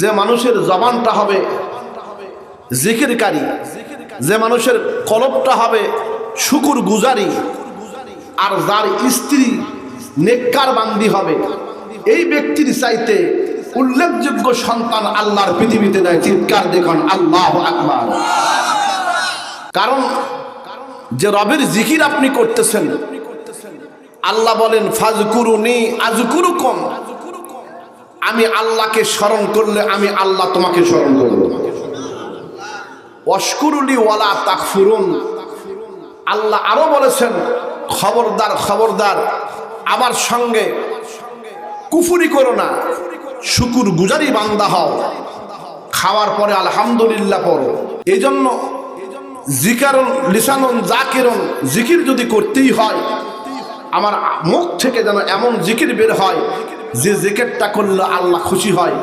যে মানুষের জবানটা হবে জিকিরকারী, যে মানুষের কলবটা হবে শুকুর গুজারি আর যার স্ত্রী নেককার বান্দি হবে। এই ব্যক্তির চাইতে উল্লেখযোগ্য সন্তান আল্লাহর পৃথিবীতে নেয় চিৎকার দেখুন, আল্লাহ আকবার। কারণ যে রবের জিকির আপনি করতেছেন, আল্লাহ বলেন, ফাজকুরুনি আজকুরুকুম। আমি আল্লাহকে স্মরণ করলে আমি আল্লাহ তোমাকে স্মরণ করব। অস্কুরুলি ওয়ালা তাকফুরুন। আল্লাহ আরও বলেছেন, খবরদার খবরদার, আমার সঙ্গে কুফুরি করো না, শুকুর গুজারি বান্দা হও। খাওয়ার পরে আলহামদুলিল্লাহ পড়ো। এই জন্য জিকারন, লিসানন, জাকিরন জিকির যদি করতেই হয়, আমার মুখ থেকে যেন এমন জিকির বের হয় যে জেকেটটা করলে আল্লাহ খুশি হয়।